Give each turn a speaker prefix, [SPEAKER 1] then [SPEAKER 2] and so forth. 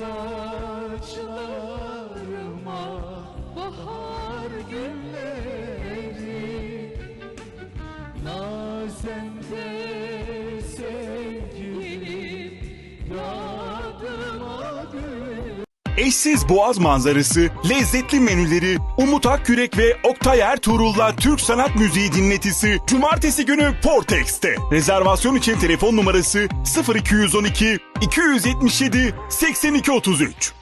[SPEAKER 1] saçlarıma bahar gülleri Nazende
[SPEAKER 2] Eşsiz boğaz manzarası, lezzetli menüleri, Umut Akkürek ve Oktay Ertuğrul'la Türk Sanat Müziği dinletisi Cumartesi günü Portex'te. Rezervasyon için telefon numarası 0212 277 8233.